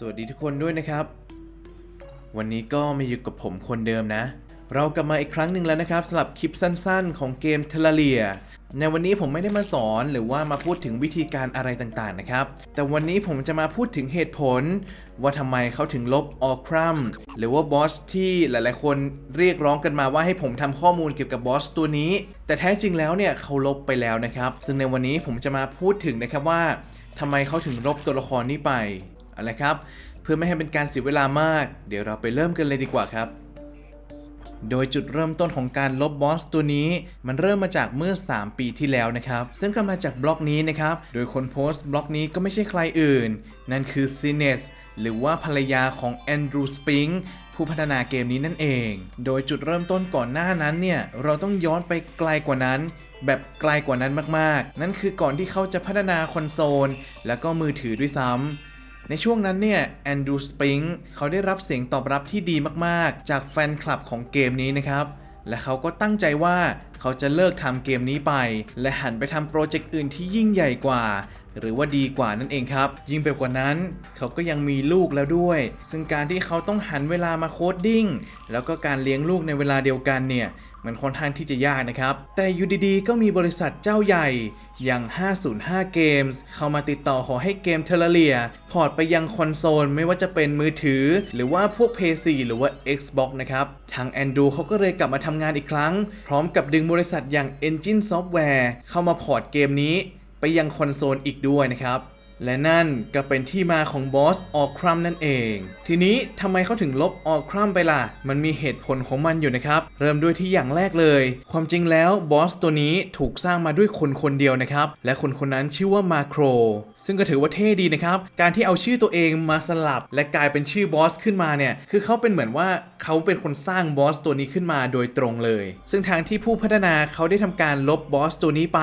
สวัสดีทุกคนด้วยนะครับ วันนี้ก็มาอยู่กับผมคนเดิมนะ เรากลับมาอีกครั้งหนึ่งแล้วนะครับสำหรับคลิปสั้นๆ ของเกมเทเลเลียในวันนี้ผมไม่ได้มาสอนหรือว่ามาพูดถึงวิธีการอะไรต่างๆนะครับ แต่วันนี้ผมจะมาพูดถึงเหตุผล ว่าทำไมเขาถึงลบออครัมหรือว่าบอสที่หลายๆ คนเรียกร้องกันมาว่าให้ผมทำข้อมูลเกี่ยวกับบอสตัวนี้ แต่แท้จริงแล้วเนี่ยเขาลบไปแล้วนะครับ ซึ่งในวันนี้ผมจะมาพูดถึงนะครับว่าทำไมเขาถึงลบตัวละครนี้ไป เอาละครับ เพื่อไม่ให้เป็นการเสียเวลามาก เดี๋ยวเราไปเริ่มกันเลยดีกว่าครับ โดยจุดเริ่มต้นของการลบบอสตัวนี้ มันเริ่มมาจากเมื่อ 3 ปีที่แล้วนะครับ ซึ่งก็มาจากบล็อกนี้นะครับ โดยคนโพสต์บล็อกนี้ก็ไม่ใช่ใครอื่น นั่นคือซีเนสหรือว่าภรรยาของแอนดรูสปริงผู้พัฒนาเกมนี้นั่นเอง โดยจุดเริ่มต้นก่อนหน้านั้นเนี่ย เราต้องย้อนไปไกลกว่านั้น แบบไกลกว่านั้นมากๆ นั่นคือก่อนที่เขาจะพัฒนาคอนโซล แล้วก็มือถือด้วยซ้ำ ในช่วงนั้นเนี่ยแอนดรูสปริงเขาได้รับเสียงตอบรับที่ดีมากๆ จากแฟนคลับของเกมนี้นะครับและเขาก็ตั้งใจว่าเขาจะเลิกทำเกมนี้ไป และหันไปทำโปรเจกต์อื่นที่ยิ่งใหญ่กว่า หรือว่าดีกว่านั่นเองครับ ยิ่งไปกว่านั้น เขาก็ยังมีลูกแล้วด้วย ซึ่งการที่เขาต้องหันเวลามาโคดดิ้งแล้วก็การเลี้ยงลูกในเวลาเดียวกันเนี่ย มันค่อนข้างที่จะยากนะครับ แต่อยู่ดีๆ ก็มีบริษัทเจ้าใหญ่ อย่าง 505 Games เข้ามาติดต่อขอให้เกมเทเลเลียพอร์ตไปยังคอนโซลไม่ว่าจะเป็นมือถือ หรือว่าพวก PS4 หรือว่า Xbox นะครับ ทาง Andrew เขาก็เลยกลับมาทำงานอีกครั้ง พร้อมกับดึงบริษัทอย่าง Engine Software เข้ามาพอร์ตเกมนี้ ไปยังคอนโซลอีกด้วยนะครับ และนั่นก็เป็นที่มาของบอสออกครัมนั่นเอง ทีนี้ทำไมเขาถึงลบออกครัมไปล่ะ มันมีเหตุผลของมันอยู่นะครับ เริ่มด้วยที่อย่างแรกเลย ความจริงแล้วบอสตัวนี้ถูกสร้างมาด้วยคนคนเดียวนะครับ และคนคนนั้นชื่อว่ามาโคร ซึ่งก็ถือว่าเท่ดีนะครับ การที่เอาชื่อตัวเองมาสลับ และกลายเป็นชื่อบอสขึ้นมาเนี่ย คือเขาเป็นเหมือนว่าเขาเป็นคนสร้างบอสตัวนี้ขึ้นมาโดยตรงเลย ซึ่งทางที่ผู้พัฒนาเขาได้ทำการลบบอสตัวนี้ไป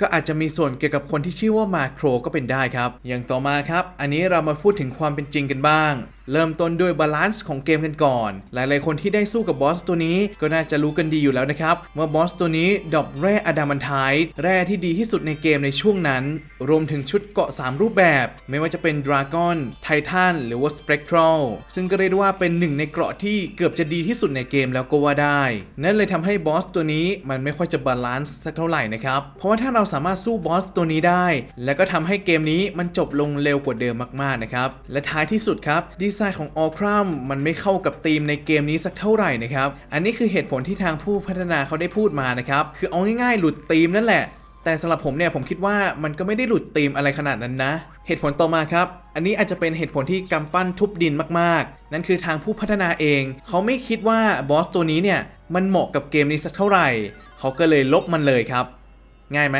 ก็อาจจะมีส่วนเกี่ยวกับคนที่ชื่อว่ามาโครก็เป็นได้ครับอย่างต่อมาครับ อันนี้เรามาพูดถึงความเป็นจริงกันบ้าง เริ่มต้นด้วยบาลานซ์ของเกมกันก่อน หลายๆคนที่ได้สู้กับบอสตัวนี้ก็น่าจะรู้กันดีอยู่แล้วนะครับว่าบอสตัวนี้ดรอปแร่อะดามันไทด์แร่ที่ดีที่สุดในเกมในช่วงนั้น รวมถึงชุดเกาะ 3 รูปแบบ ไม่ว่าจะเป็นดราก้อนไททันหรือว่าสเปกทรัลซึ่งก็เรียกว่าเป็นหนึ่งในเกราะที่เกือบจะดีที่สุดในเกมแล้วก็ว่าได้ นั่นเลยทำให้บอสตัวนี้มันไม่ค่อยจะบาลานซ์สักเท่าไหร่นะครับ เพราะว่าถ้าเราสามารถสู้บอสตัวนี้ได้ แล้วก็ทำให้เกมนี้มันจบลงเร็วกว่าเดิมมากๆนะครับและท้ายที่สุดครับดีไซน์ของออครัมมันไม่เข้ากับธีมในเกมนี้สักเท่าไหร่นะครับ อันนี้คือเหตุผลที่ทางผู้พัฒนาเขาได้พูดมานะครับ คือเอาง่ายๆ หลุดธีมนั่นแหละ แต่สำหรับผมเนี่ยผมคิดว่ามันก็ไม่ได้หลุดธีมอะไรขนาดนั้นนะ เหตุผลต่อมาครับ อันนี้อาจจะเป็นเหตุผลที่กำปั้นทุบดินมากๆ นั่นคือทางผู้พัฒนาเอง เขาไม่คิดว่าบอสตัวนี้เนี่ยมันเหมาะกับเกมนี้สักเท่าไหร่ เขาก็เลยลบมันเลยครับ ง่ายไหม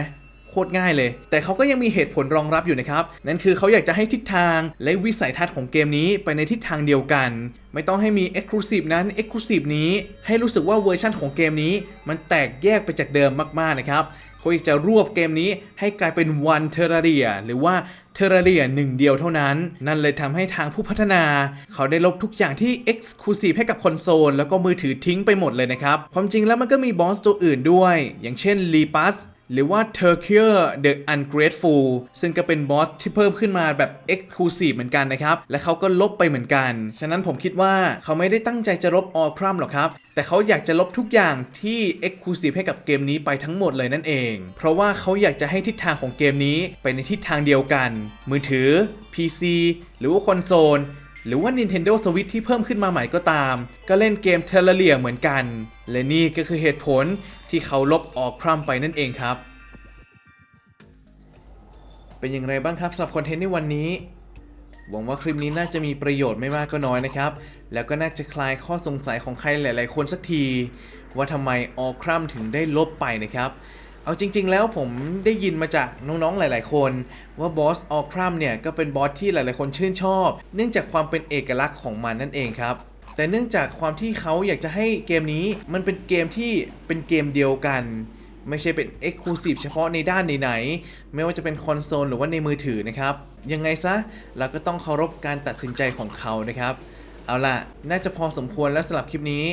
คตรง่ายเลย แต่เขาก็ยังมีเหตุผลรองรับอยู่นะครับ นั่นคือเขาอยากจะให้ทิศทางและวิสัยทัศน์ของเกมนี้ไปในทิศทางเดียวกัน ไม่ต้องให้มี Exclusive นั้น Exclusive นี้ ให้รู้สึกว่าเวอร์ชั่นของเกมนี้ มันแตกแยกไปจากเดิมมากๆนะครับเขาอยากจะรวบเกมนี้ให้กลายเป็น One Terraria หรือว่า Terraria หนึ่งเดียวเท่านั้น นั่นเลยทำให้ทางผู้พัฒนา เขาได้ลบทุกอย่างที่ Exclusive ให้กับคอนโซลแล้วก็มือถือทิ้งไปหมดเลยนะครับ ความจริงแล้วมันก็มีบอสตัวอื่นด้วย อย่างเช่น l e p a s หรือว่า t u r k i e r the Ungrateful ซึ่งก็เป็นบอสที่เพิ่มขึ้นมาแบบ Exclusive เหมือนกันนะครับ และเขาก็ลบไปเหมือนกัน ฉะนั้นผมคิดว่าเขาไม่ได้ตั้งใจจะลบออครัมหรอกครับ แต่เขาอยากจะลบทุกอย่างที่ Exclusive ให้กับเกมนี้ไปทั้งหมดเลยนั่นเอง เพราะว่าเขาอยากจะให้ทิศทางของเกมนี้ไปในทิศทางเดียวกัน มือถือ PC หรือว่าคอนโซล หรือว่า Nintendo Switch ที่เพิ่มขึ้นมาใหม่ก็ตาม ก็เล่นเกม Terraria เหมือนกัน และนี่ก็คือเหตุผลที่เขาลบออกครัมไปนั่นเองครับ เป็นอย่างไรบ้างครับสำหรับคอนเทนต์ในวันนี้ หวังว่าคลิปนี้น่าจะมีประโยชน์ไม่มากก็น้อยนะครับ แล้วก็น่าจะคลายข้อสงสัยของใครหลาย ๆ คนสักที ว่าทำไมออครัมถึงได้ลบไปนะครับ เอาจริง ๆ แล้วผมได้ยินมาจากน้องๆหลาย ๆ คน ว่าบอสออครัมเนี่ยก็เป็นบอสที่หลาย ๆ คนชื่นชอบ เนื่องจากความเป็นเอกลักษณ์ของมันนั่นเองครับแต่เนื่องจากความที่เขาอยากจะให้เกมนี้ มันเป็นเกมที่เป็นเกมเดียวกัน ไม่ใช่เป็น Exclusive เฉพาะในด้านไหนๆไม่ว่าจะเป็นคอนโซลหรือว่าในมือถือนะครับ ยังไงซะเราก็ต้องเคารพการตัดสินใจของเขานะครับ เอาล่ะ น่าจะพอสมควรแล้วสำหรับคลิปนี้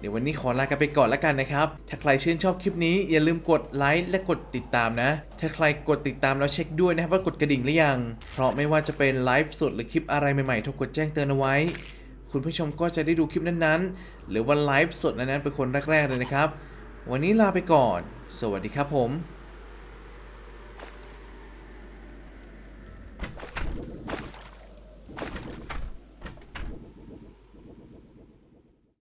เดี๋ยววันนี้ขอลากันไปก่อนแล้วกันนะครับ ถ้าใครชื่นชอบคลิปนี้อย่าลืมกดไลค์และกดติดตามนะ ถ้าใครกดติดตามแล้วเช็คด้วยนะครับว่ากดกระดิ่งหรือยัง เพราะไม่ว่าจะเป็นไลฟ์สดหรือคลิปอะไรใหม่ๆทุกกดแจ้งเตือนเอาไว้ คุณผู้ชมก็จะได้ดูคลิปนั้นๆ หรือว่าไลฟ์สดนั้นๆเป็นคนแรกๆเลยนะครับ วันนี้ลาไปก่อน สวัสดีครับผม